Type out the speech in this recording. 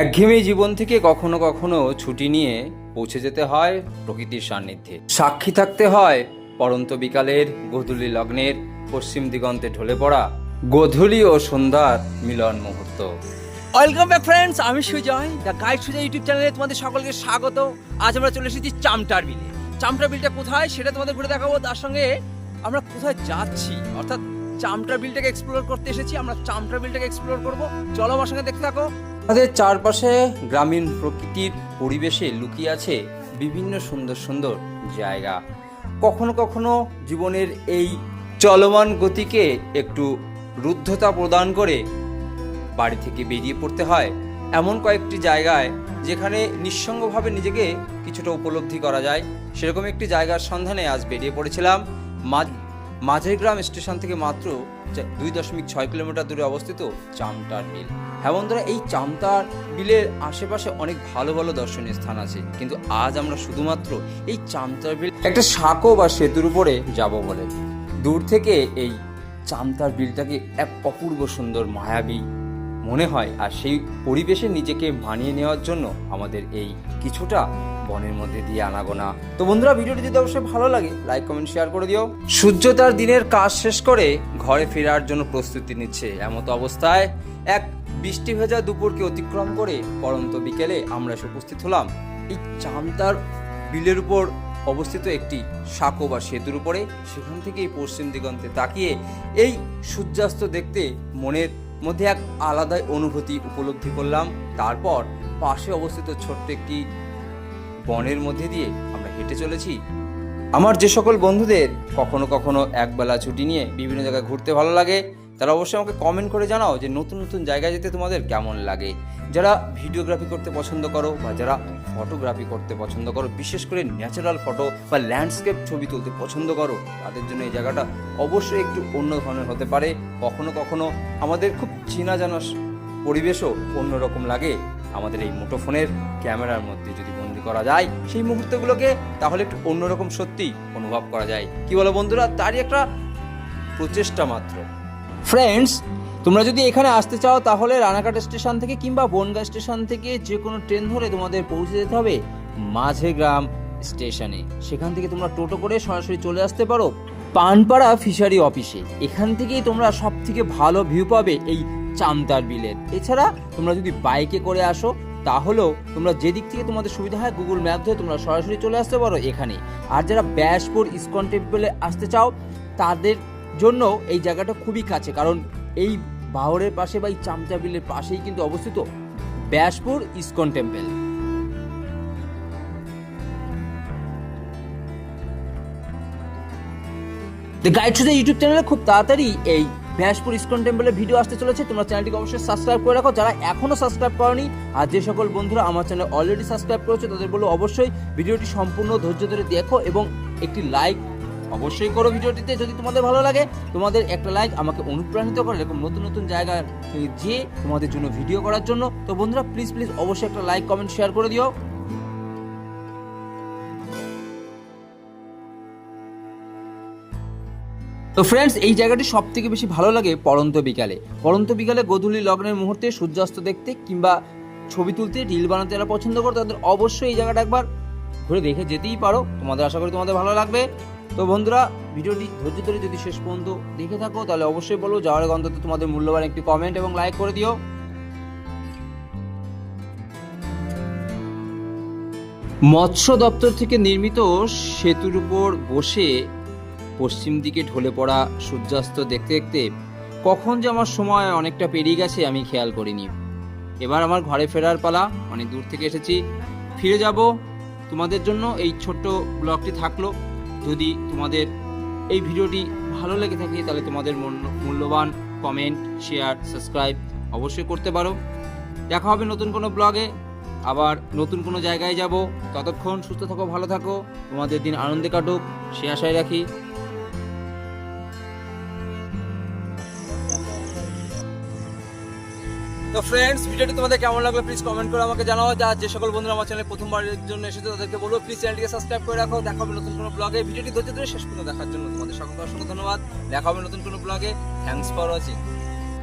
একঘেয়েমি জীবন থেকে কখনো কখনো ছুটি নিয়ে পৌঁছে যেতে হয় প্রকৃতির সান্নিধ্যে। সাক্ষী থাকতে হয় পরন্ত বিকালের গোধূলি লগ্নের পশ্চিম দিগন্তে ঢলে পড়া গোধূলি ও সন্ধ্যার মিলন মুহূর্ত। ওয়েলকাম ব্যাক ফ্রেন্ডস, আমি Sujoy, the guide Sujoy YouTube চ্যানেলে তোমাদের সকলকে স্বাগত। আজ আমরা চলে এসেছি চামটার বিলে। চামটার বিলটা কোথায় সেটা তোমাদের ঘুরে দেখাবো। তার সঙ্গে আমরা কোথায় যাচ্ছি? অর্থাৎ চামটার বিলটাকে এক্সপ্লোর করতে এসেছি, আমরা চামটার বিলটাকে এক্সপ্লোর করব। চলো আমার সঙ্গে দেখতে থাকো। আমাদের চারপাশে গ্রামীণ প্রকৃতির পরিবেশে লুকিয়ে আছে বিভিন্ন সুন্দর সুন্দর জায়গা। কখনো কখনো জীবনের এই চলমান গতিকে একটু রুদ্ধতা প্রদান করে বাড়ি থেকে বেরিয়ে পড়তে হয়। এমন কয়েকটি জায়গায় যেখানে নিঃসঙ্গভাবে নিজেকে কিছুটা উপলব্ধি করা যায়। সেরকম একটি জায়গার সন্ধানে আজ বেরিয়ে পড়েছিলাম মাঝ- মাঝেরগ্রাম স্টেশন থেকে মাত্র দুই দশমিক ছয় কিলোমিটার দূরে অবস্থিত চামটার মিল। হ্যাঁ বন্ধুরা, এই চামতার বিলের আশেপাশে অনেক ভালো ভালো দর্শনীয় স্থান আছে। কিন্তু আজ আমরা শুধুমাত্র এই চামতার বিল একটা সাঁকো বা সেতুর উপরে যাব বলে। দূর থেকে এই চামতার বিলটাকে এক অপূর্ব সুন্দর মায়াবী মনে হয় আর সেই পরিবেশে নিজেকে মানিয়ে নেওয়ার জন্য আমাদের এই কিছুটা বনের মধ্যে দিয়ে আনাগোনা। তো বন্ধুরা, ভিডিওটি যদি অবশ্যই ভালো লাগে লাইক কমেন্ট শেয়ার করে দিও। সূর্য তার দিনের কাজ শেষ করে ঘরে ফেরার জন্য প্রস্তুতি নিচ্ছে। এমতো অবস্থায় এক বৃষ্টি ভেজা দুপুরকে অতিক্রম করে পরন্ত বিকেলে আমরা এসে উপস্থিত হলাম এই চামতার বিলের উপর অবস্থিত একটি সাঁকো বা সেতুর উপরে। সেখান থেকে এই পশ্চিম দিগন্তে তাকিয়ে এই সূর্যাস্ত দেখতে মনের মধ্যে এক আলাদাই অনুভূতি উপলব্ধি করলাম। তারপর পাশে অবস্থিত ছোট্ট একটি বনের মধ্যে দিয়ে আমরা হেঁটে চলেছি। আমার যে সকল বন্ধুদের কখনো কখনো একবেলা ছুটি নিয়ে বিভিন্ন জায়গায় ঘুরতে ভালো লাগে তারা অবশ্যই আমাকে কমেন্ট করে জানাও যে নতুন নতুন জায়গায় যেতে তোমাদের কেমন লাগে। যারা ভিডিওগ্রাফি করতে পছন্দ করো বা যারা ফটোগ্রাফি করতে পছন্দ করো, বিশেষ করে ন্যাচারাল ফটো বা ল্যান্ডস্কেপ ছবি তুলতে পছন্দ করো, তাদের জন্য এই জায়গাটা অবশ্যই একটু অন্য ধরনের হতে পারে। কখনো কখনো আমাদের খুব চেনা জানা পরিবেশও অন্যরকম লাগে। আমাদের এই মুঠোফোনের ক্যামেরার মধ্যে যদি বন্দি করা যায়, সেই মুহূর্তগুলোকে তাহলে একটু অন্যরকম সত্যি অনুভব করা যায়। কি বলো বন্ধুরা? তারই একটা প্রচেষ্টা মাত্র। ফ্রেন্ডস তোমরা যদি এখানে আসতে চাও, তাহলে রানাঘাট স্টেশন থেকে কিংবা বনগা স্টেশন থেকে যে কোনো ট্রেন ধরে তোমাদের পৌঁছে যেতে হবে মাঝেগ্রাম স্টেশনে। সেখান থেকে তোমরা টোটো করে সরাসরি চলে আসতে পারো পানপাড়া ফিশারি অফিসে। এখান থেকেই তোমরা সব থেকে ভালো ভিউ পাবে এই চামতার বিলের। এছাড়া তোমরা যদি বাইকে করে আসো, তাহলেও তোমরা যেদিক থেকে তোমাদের সুবিধা হয় গুগল ম্যাপ ধরে তোমরা সরাসরি চলে আসতে পারো এখানে। আর যারা ব্যাসপুর ইসকন টেম্পলে আসতে চাও, তাদের জন্য এই জায়গাটা খুবই কাছে, কারণ এই বাহরের পাশে বা এই চামচা বিলের পাশেই কিন্তু অবস্থিত Byaspur ISKCON temple. Guide the YouTube চ্যানেলে খুব তাড়াতাড়ি এই ব্যাসপুর ইসকন টেম্পলের ভিডিও আসতে চলেছে। তোমরা চ্যানেলটিকে অবশ্যই সাবস্ক্রাইব করে রাখো। যারা এখনও সাবস্ক্রাইব করনি, আর যে সকল বন্ধুরা আমার চ্যানেল অলরেডি সাবস্ক্রাইব করেছে, তাদের বলব অবশ্যই ভিডিওটি সম্পূর্ণ ধৈর্য ধরে দেখো এবং একটি লাইক অবশ্যই করো ভিডিওটিতে। যদি তোমাদের ভালো লাগে, তোমাদের একটা লাইক আমাকে অনুপ্রাণিত করে এরকম নতুন নতুন জায়গায় যে তোমাদের জন্য ভিডিও করার জন্য। তো বন্ধুরা প্লিজ প্লিজ অবশ্যই একটা লাইক কমেন্ট শেয়ার করে দিও। তো ফ্রেন্ডস এই জায়গাটি সব থেকে বেশি ভালো লাগে পরন্ত বিকালে। পরন্ত বিকালে গোধূলি লগ্নের মুহূর্তে সূর্যাস্ত দেখতে কিংবা ছবি তুলতে রিল বানাতে যারা পছন্দ করো, তাদের অবশ্যই এই জায়গাটা একবার ঘুরে দেখে যেতেই পারো। তোমাদের আশা করি তোমাদের ভালো লাগবে। তো বন্ধুরা, ভিডিওটি ধৈর্য ধরে যদি শেষ পর্যন্ত দেখে থাকো, তাহলে অবশ্যই বলো, যাওয়ার অন্তত তোমাদের মূল্যবান একটি কমেন্ট এবং লাইক করে দিও। মৎস্য দপ্তর থেকে নির্মিত সেতুর উপর বসে পশ্চিম দিকে ঢলে পড়া সূর্যাস্ত দেখতে দেখতে, কখন যে আমার সময় অনেকটা পেরিয়ে গেছে আমি খেয়াল করিনি। এবার আমার ঘরে ফেরার পালা, অনেক দূর থেকে এসেছি। ফিরে যাব। তোমাদের জন্য এই ছোট্ট ব্লগটি থাকল। যদি তোমাদের এই ভিডিওটি ভালো লেগে থাকে, তাহলে তোমাদের মূল্য- মূল্যবান কমেন্ট শেয়ার সাবস্ক্রাইব অবশ্যই করতে পারো। দেখা হবে নতুন কোনো ব্লগে আবার নতুন কোনো জায়গায় যাব। ততক্ষণ সুস্থ থাকো, ভালো থাকো। তোমাদের দিন আনন্দে কাটুক। সে আশায় রাখি। তো ফ্রেন্ডস ভিডিওটি তোমাদের কেমন লাগল প্লিজ কমেন্ট করে আমাকে জানাও। যা যে সকল বন্ধুরা আমার চ্যানেলে প্রথমবারের জন্য এসেছে তাদেরকে বলব প্লিজ চ্যানেলটিকে সাবস্ক্রাইব করে রাখো। দেখা হবে নতুন কোনো ব্লগে ভিডিওটি ধৈর্য ধরে শেষ পর্যন্ত দেখার জন্য তোমাদের সকলকে অসংখ্য ধন্যবাদ। দেখা হবে নতুন কোনো ব্লগে থ্যাংকস ফর ওয়াচিং